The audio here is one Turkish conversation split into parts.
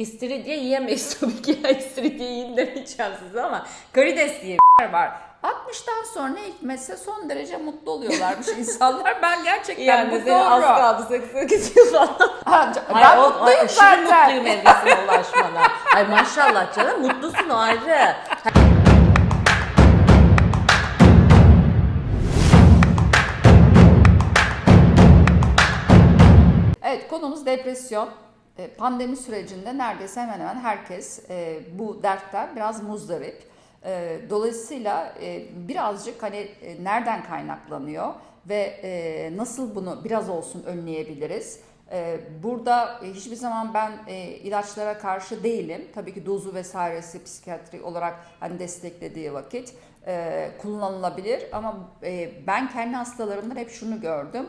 İstiridye yiyemeyiz tabii ki. İstiridye yiyin demeyeceğim size ama karides diye bir var. 60'tan sonra hikmetse son derece mutlu oluyorlarmış insanlar. Ben gerçekten Yani bu senin az doğru. kaldı 88 yıl falan. Ha, Ay, ben o- mutluyum aşırı zaten. mutluyum evresine ulaşmana. Ay maşallah canım mutlusun o ayrı. Evet konumuz depresyon. E, Pandemi sürecinde neredeyse hemen hemen herkes e, bu dertten biraz muzdarip. E, Dolayısıyla birazcık hani nereden kaynaklanıyor ve nasıl bunu biraz olsun önleyebiliriz? Burada hiçbir zaman ben ilaçlara karşı değilim. Tabii ki dozu vesairesi psikiyatri olarak hani desteklediği vakit kullanılabilir. Ama ben kendi hastalarımdan hep şunu gördüm.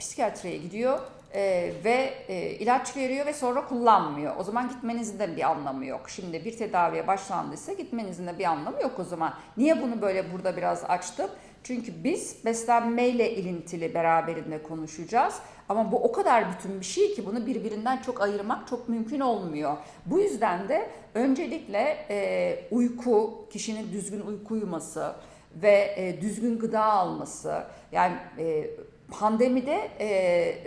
Psikiyatriye gidiyor e, ve e, ilaç veriyor ve sonra kullanmıyor. O zaman gitmenizin de bir anlamı yok. Şimdi bir tedaviye başlandıysa gitmenizin de bir anlamı yok o zaman. Niye bunu böyle burada biraz açtım? Çünkü biz beslenmeyle ilintili beraberinde konuşacağız. Ama bu o kadar bütün bir şey ki bunu birbirinden çok ayırmak çok mümkün olmuyor. Bu yüzden de öncelikle e, uyku, kişinin düzgün uyku uyuması ve e, düzgün gıda alması, yani e, pandemide e,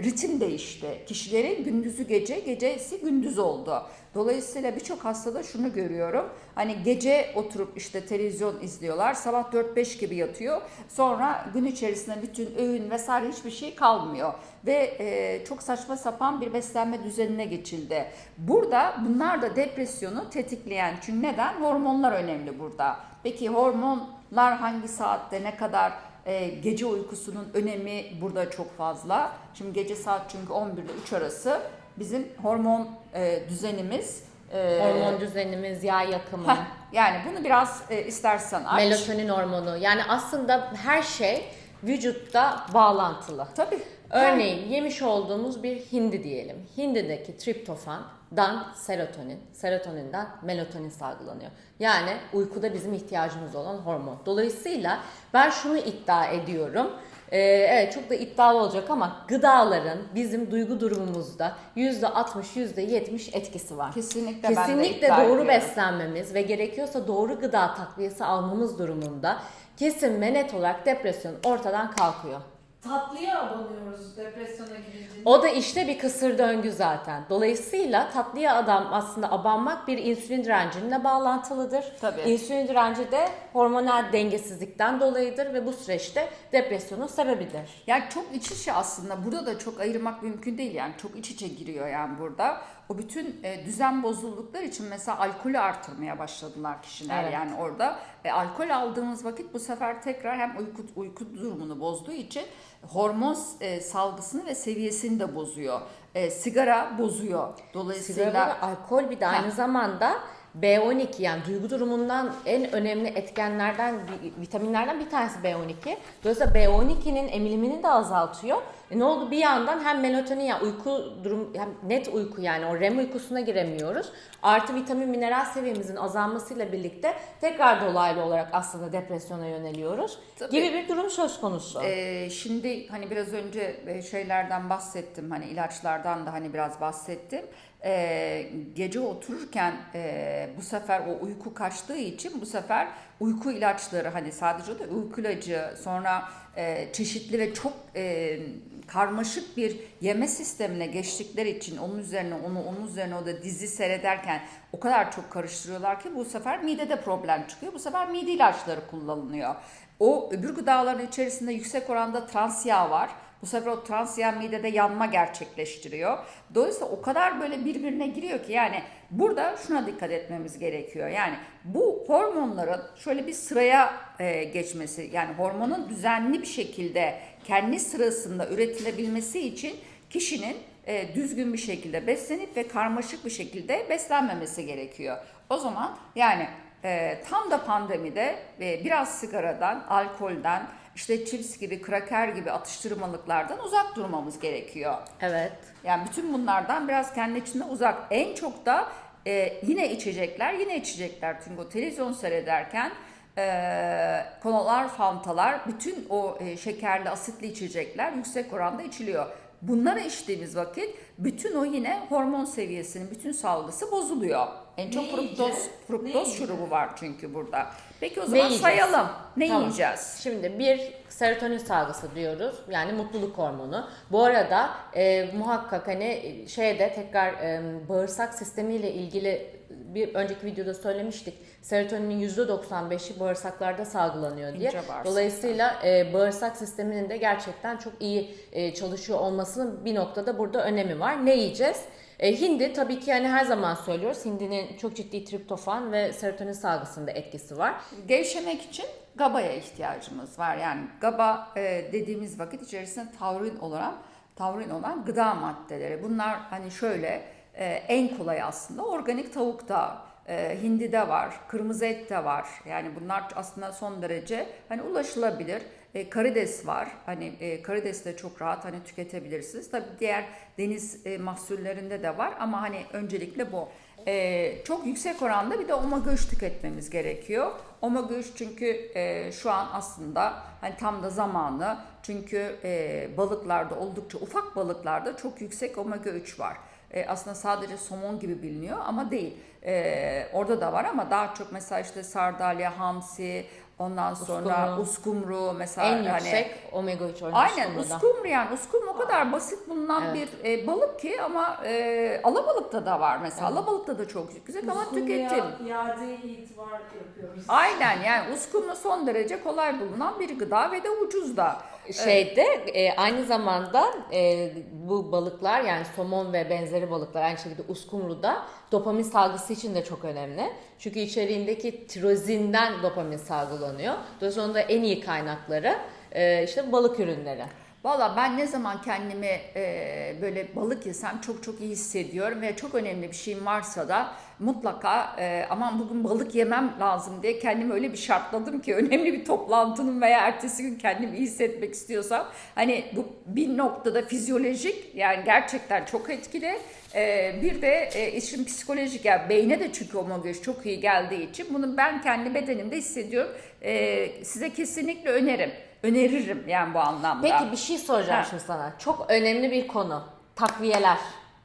ritim değişti. Kişilerin gündüzü gece, gecesi gündüz oldu. Dolayısıyla birçok hastada şunu görüyorum. Hani gece oturup işte televizyon izliyorlar. Sabah 4-5 gibi yatıyor. Sonra gün içerisinde bütün öğün vesaire hiçbir şey kalmıyor. Ve e, çok saçma sapan bir beslenme düzenine geçildi. Burada bunlar da depresyonu tetikleyen. Çünkü neden? Hormonlar önemli burada. Peki hormonlar hangi saatte ne kadar e, gece uykusunun önemi burada çok fazla. Şimdi gece saat çünkü 11 ile 3 arası bizim hormon e, düzenimiz. e, Hormon düzenimiz, yağ yakımı, heh, yani bunu biraz e, istersen aç. melatonin hormonu. Yani aslında her şey vücutta bağlantılı. Tabii. Örneğin yemiş olduğumuz bir hindi diyelim. Hindideki triptofandan serotonin, serotoninden melatonin salgılanıyor. Yani uykuda bizim ihtiyacımız olan hormon. Dolayısıyla ben şunu iddia ediyorum. Ee, evet çok da iddialı olacak ama gıdaların bizim duygu durumumuzda %60, %70 etkisi var. Kesinlikle, ben de Kesinlikle iddia doğru ediyorum. beslenmemiz ve gerekiyorsa doğru gıda takviyesi almamız durumunda kesin ve net olarak depresyon ortadan kalkıyor. Tatlıya abanıyoruz depresyona girince. O da işte bir kısır döngü zaten. Dolayısıyla tatlıya adam aslında abanmak bir insülin direncinle bağlantılıdır. Tabii. İnsülin direnci de hormonal dengesizlikten dolayıdır ve bu süreçte depresyonun sebebidir. Yani çok iç içe aslında burada da çok ayırmak mümkün değil yani çok iç içe giriyor yani burada. O bütün e, düzen bozuldukları için mesela alkolü artırmaya başladılar kişiler Evet. yani orada. E, alkol aldığımız vakit bu sefer tekrar hem uyku uyku durumunu bozduğu için hormon e, salgısını ve seviyesini de bozuyor. E, sigara bozuyor. Dolayısıyla Sigara ve alkol bir de aynı zamanda B12 yani duygu durumundan en önemli etkenlerden, vi- vitaminlerden bir tanesi B12. Dolayısıyla B12'nin emilimini de azaltıyor. E ne oldu? Bir yandan hem melatonin yani uyku durum hem net uyku yani o REM uykusuna giremiyoruz. Artı vitamin mineral seviyemizin azalmasıyla birlikte tekrar dolaylı olarak aslında depresyona yöneliyoruz. Tabii. Gibi bir durum söz konusu. Ee, şimdi hani biraz önce e, şeylerden bahsettim hani ilaçlardan da hani biraz bahsettim. Ee, gece otururken e, bu sefer o uyku kaçtığı için bu sefer uyku ilaçları hani sadece da uyku ilacı sonra e, çeşitli ve çok e, karmaşık bir yeme sistemine geçtikleri için onun üzerine onu onun üzerine o da dizi seyrederken o kadar çok karıştırıyorlar ki bu sefer midede problem çıkıyor. Bu sefer mide ilaçları kullanılıyor. O öbür gıdaların içerisinde yüksek oranda trans yağ var. Bu sefer o trans yağ midede yanma gerçekleştiriyor. Dolayısıyla o kadar böyle birbirine giriyor ki yani burada şuna dikkat etmemiz gerekiyor. Yani bu hormonların şöyle bir sıraya e, geçmesi yani hormonun düzenli bir şekilde kendi sırasında üretilebilmesi için kişinin e, düzgün bir şekilde beslenip ve karmaşık bir şekilde beslenmemesi gerekiyor. O zaman yani e, tam da pandemide e, biraz sigaradan, alkolden, işte chips gibi, kraker gibi atıştırmalıklardan uzak durmamız gerekiyor. Evet. Yani bütün bunlardan biraz kendi içinde uzak. En çok da e, yine içecekler, yine içecekler. Çünkü o televizyon seyrederken e, kolalar, fantalar, bütün o e, şekerli, asitli içecekler yüksek oranda içiliyor. Bunları içtiğimiz vakit bütün o yine hormon seviyesinin bütün salgısı bozuluyor. En çok Ne fruktoz, yiyeceğiz? Ne fruktoz şurubu var çünkü burada. Peki o Ne zaman yiyeceğiz? sayalım. Ne Tamam. yiyeceğiz? Şimdi bir serotonin salgısı diyoruz. Yani mutluluk hormonu. Bu arada e, muhakkak hani şeyde tekrar e, bağırsak sistemiyle ilgili bir önceki videoda söylemiştik. Serotoninin %95'i bağırsaklarda salgılanıyor diye. Dolayısıyla e, bağırsak sisteminin de gerçekten çok iyi e, çalışıyor olmasının bir noktada burada önemi var. Ne yiyeceğiz? E, hindi tabii ki yani her zaman söylüyoruz. Hindinin çok ciddi triptofan ve serotonin salgısında etkisi var. Gevşemek için GABA'ya ihtiyacımız var. Yani GABA e, dediğimiz vakit içerisinde taurin olan taurin olan gıda maddeleri. Bunlar hani şöyle e, en kolay aslında organik tavukta, e, hindide var, kırmızı ette var. Yani bunlar aslında son derece hani ulaşılabilir. E, karides var. Hani e, karides de çok rahat hani tüketebilirsiniz. Tabii diğer deniz e, mahsullerinde de var ama hani öncelikle bu. E, çok yüksek oranda bir de omega 3 tüketmemiz gerekiyor. Omega 3 çünkü e, şu an aslında hani tam da zamanı. Çünkü e, balıklarda oldukça ufak balıklarda çok yüksek omega 3 var. E, aslında sadece somon gibi biliniyor ama değil. E, orada da var ama daha çok mesela işte sardalya, hamsi, ondan sonra Uskumru. uskumru mesela En hani yüksek omega 3 oranı Aynen uskumruda. uskumru yani uskumru o kadar basit bulunan Evet. bir e, balık ki ama e, alabalıkta da var mesela. Alabalıkta da çok yüksek ama Uskumruya tüketim. iade itibar yapıyoruz. Aynen yani uskumru son derece kolay bulunan bir gıda ve de ucuz da. Şeyde e, aynı zamanda e, bu balıklar yani somon ve benzeri balıklar aynı şekilde uskumruda dopamin salgısı için de çok önemli. Çünkü içeriğindeki tirozinden dopamin salgılanıyor. Dolayısıyla onun da en iyi kaynakları e, işte balık ürünleri. Valla ben ne zaman kendimi e, böyle balık yesem çok çok iyi hissediyorum ve çok önemli bir şeyim varsa da mutlaka e, aman bugün balık yemem lazım diye kendimi öyle bir şartladım ki önemli bir toplantının veya ertesi gün kendimi iyi hissetmek istiyorsam hani bu bir noktada fizyolojik yani gerçekten çok etkili. E, bir de e, işin psikolojik yani beyne de çünkü omega çok iyi geldiği için bunu ben kendi bedenimde hissediyorum. E, size kesinlikle önerim öneririm yani bu anlamda. Peki bir şey soracağım Ha. şimdi sana. Çok önemli bir konu. Takviyeler.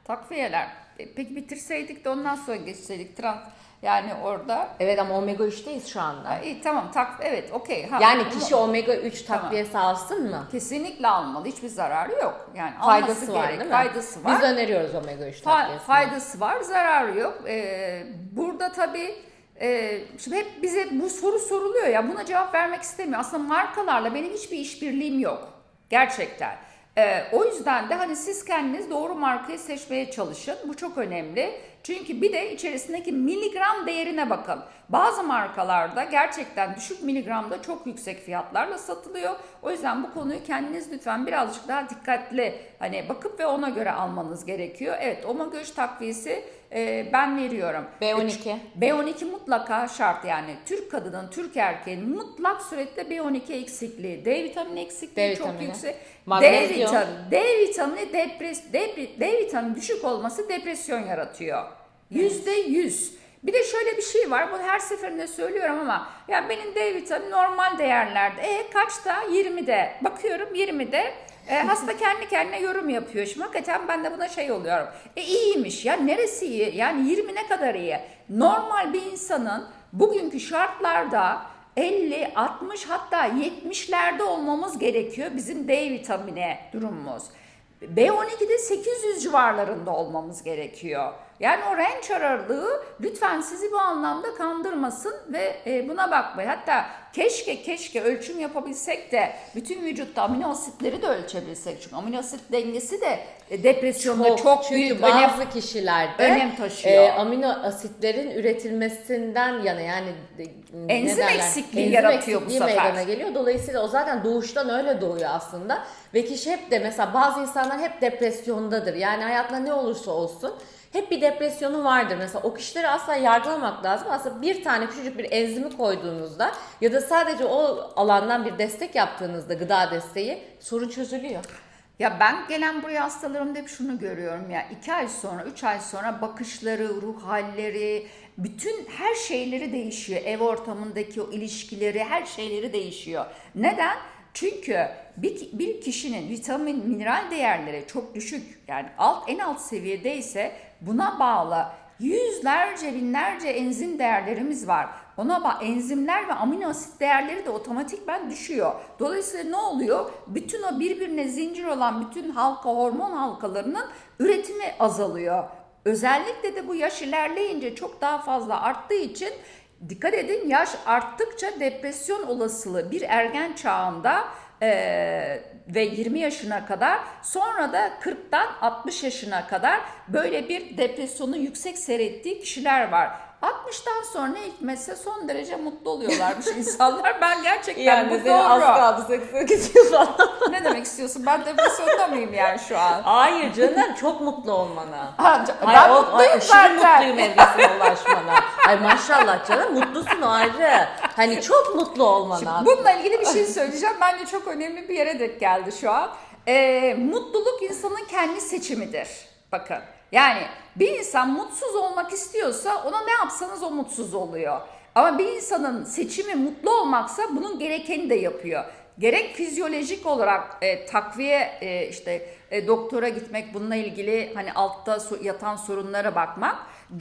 Takviyeler. E, Peki bitirseydik de ondan sonra geçseydik trans yani orada. Evet ama omega 3'teyiz şu anda. Ha, iyi tamam tak evet okey. Yani ama kişi omega 3 Tamam. takviyesi alsın mı? kesinlikle almalı. Hiçbir zararı yok. Yani Faydası var gerek. değil mi? Faydası var. Biz öneriyoruz omega 3 Fa- takviyesini. faydası var, zararı yok. Ee, burada tabii e, şimdi hep bize bu soru soruluyor ya buna cevap vermek istemiyor. Aslında markalarla benim hiçbir işbirliğim yok. Gerçekten. Ee, o yüzden de hani siz kendiniz doğru markayı seçmeye çalışın. Bu çok önemli. Çünkü bir de içerisindeki miligram değerine bakın. Bazı markalarda gerçekten düşük miligramda çok yüksek fiyatlarla satılıyor. O yüzden bu konuyu kendiniz lütfen birazcık daha dikkatli hani bakıp ve ona göre almanız gerekiyor. Evet omega 3 takviyesi e, ben veriyorum. B12. B12 mutlaka şart yani Türk kadının, Türk erkeğin mutlak suretle B12 eksikliği, D vitamini eksikliği D çok vitamini. yüksek. D Magnezyum. vitamini, D vitamini depres, D, D vitamini düşük olması depresyon yaratıyor. Yüzde yüz. Bir de şöyle bir şey var. Bunu her seferinde söylüyorum ama ya benim D vitamini normal değerlerde. E kaçta? 20'de. Bakıyorum 20'de. E, hasta kendi kendine yorum yapıyor. Şimdi hakikaten ben de buna şey oluyorum. E iyiymiş ya neresi iyi? Yani 20 ne kadar iyi? Normal bir insanın bugünkü şartlarda 50, 60 hatta 70'lerde olmamız gerekiyor bizim D vitamini durumumuz. B12'de 800 civarlarında olmamız gerekiyor. Yani o range aralığı lütfen sizi bu anlamda kandırmasın ve e, buna bakmayın. Hatta keşke keşke ölçüm yapabilsek de bütün vücutta amino asitleri de ölçebilsek. Çünkü amino asit dengesi de e, depresyonda çok, Çünkü büyük bazı önem kişilerde önem taşıyor. e, amino asitlerin üretilmesinden yana yani Enzim derler? eksikliği Enzim yaratıyor bu eksikliği sefer. meydana geliyor. Dolayısıyla o zaten doğuştan öyle doğuyor aslında. Ve kişi hep de mesela bazı insanlar hep depresyondadır. Yani hayatında ne olursa olsun hep bir depresyonu vardır. Mesela o kişileri asla yargılamak lazım. Aslında bir tane küçücük bir enzimi koyduğunuzda ya da sadece o alandan bir destek yaptığınızda gıda desteği sorun çözülüyor. Ya ben gelen buraya hastalarımda hep şunu görüyorum ya iki ay sonra, üç ay sonra bakışları, ruh halleri, bütün her şeyleri değişiyor. Ev ortamındaki o ilişkileri, her şeyleri değişiyor. Neden? Çünkü bir, bir kişinin vitamin, mineral değerleri çok düşük yani alt en alt seviyede ise buna bağlı yüzlerce binlerce enzim değerlerimiz var. Ona bak enzimler ve amino asit değerleri de otomatikman düşüyor. Dolayısıyla ne oluyor? Bütün o birbirine zincir olan bütün halka hormon halkalarının üretimi azalıyor. Özellikle de bu yaş ilerleyince çok daha fazla arttığı için dikkat edin yaş arttıkça depresyon olasılığı bir ergen çağında eee, ve 20 yaşına kadar sonra da 40'tan 60 yaşına kadar böyle bir depresyonu yüksek seyrettiği kişiler var. 60'tan sonra hikmetse son derece mutlu oluyorlarmış insanlar. Ben gerçekten Yani bu senin az doğru. kaldı 88 yıl falan. Ne demek istiyorsun? Ben depresyonda mıyım yani şu an? Hayır canım çok mutlu olmana. Ha, c- Hayır, ben o- mutluyum aşırı zaten. mutluyum evresine ulaşmana. Ay maşallah canım mutlusun ayrı. Hani çok mutlu olmana. Şimdi bununla ilgili bir şey söyleyeceğim. Bence çok önemli bir yere denk geldi şu an. Ee, mutluluk insanın kendi seçimidir. Bakın. Yani bir insan mutsuz olmak istiyorsa ona ne yapsanız o mutsuz oluyor. Ama bir insanın seçimi mutlu olmaksa bunun gerekeni de yapıyor. Gerek fizyolojik olarak e, takviye e, işte e, doktora gitmek bununla ilgili hani altta so- yatan sorunlara bakmak.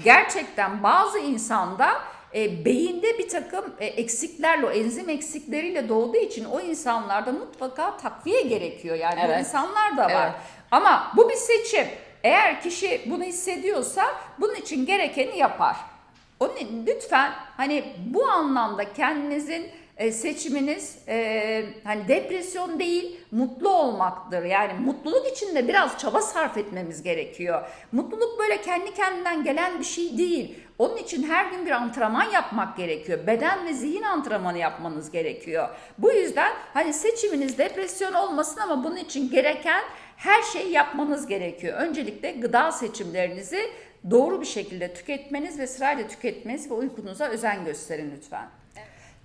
Gerçekten bazı insanda e, beyinde bir takım e, eksiklerle, o enzim eksikleriyle doğduğu için o insanlarda mutlaka takviye gerekiyor. Yani Evet. insanlar da var. Evet. Ama bu bir seçim. Eğer kişi bunu hissediyorsa bunun için gerekeni yapar. Onun için lütfen hani bu anlamda kendinizin e, seçiminiz e, hani depresyon değil mutlu olmaktır. Yani mutluluk için de biraz çaba sarf etmemiz gerekiyor. Mutluluk böyle kendi kendinden gelen bir şey değil. Onun için her gün bir antrenman yapmak gerekiyor. Beden ve zihin antrenmanı yapmanız gerekiyor. Bu yüzden hani seçiminiz depresyon olmasın ama bunun için gereken her şeyi yapmanız gerekiyor. Öncelikle gıda seçimlerinizi doğru bir şekilde tüketmeniz ve sırayla tüketmeniz ve uykunuza özen gösterin lütfen.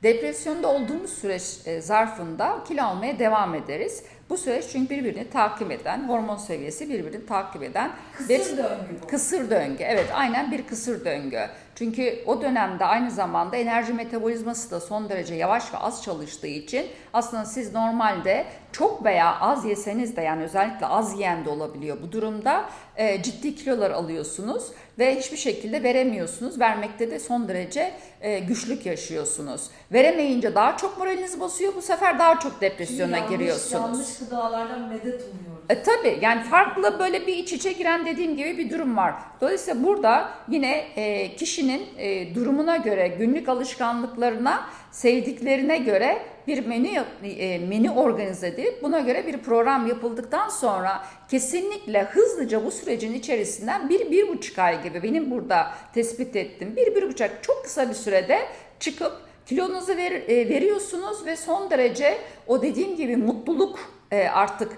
Depresyonda olduğumuz süreç e, zarfında kilo almaya devam ederiz. Bu süreç çünkü birbirini takip eden, hormon seviyesi birbirini takip eden Kısır döngü bu. Kısır döngü. Evet aynen bir kısır döngü. Çünkü o dönemde aynı zamanda enerji metabolizması da son derece yavaş ve az çalıştığı için aslında siz normalde çok veya az yeseniz de yani özellikle az yiyen de olabiliyor bu durumda e, ciddi kilolar alıyorsunuz ve hiçbir şekilde veremiyorsunuz. Vermekte de son derece e, güçlük yaşıyorsunuz. Veremeyince daha çok moraliniz bozuyor bu sefer daha çok depresyona Yanlış- giriyorsunuz. Yanlış gıdalardan medet umuyoruz. E tabii yani farklı böyle bir iç içe giren dediğim gibi bir durum var. Dolayısıyla burada yine e, kişinin e, durumuna göre, günlük alışkanlıklarına, sevdiklerine göre bir menü e, menü organize edip buna göre bir program yapıldıktan sonra kesinlikle hızlıca bu sürecin içerisinden bir, bir buçuk ay gibi benim burada tespit ettim. Bir, bir buçuk ay çok kısa bir sürede çıkıp kilonuzu ver, e, veriyorsunuz ve son derece o dediğim gibi mutluluk e, artık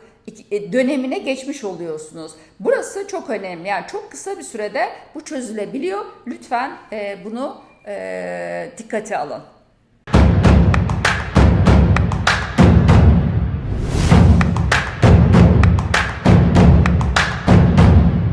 dönemine geçmiş oluyorsunuz. Burası çok önemli. Yani çok kısa bir sürede bu çözülebiliyor. Lütfen e, bunu e, dikkate alın.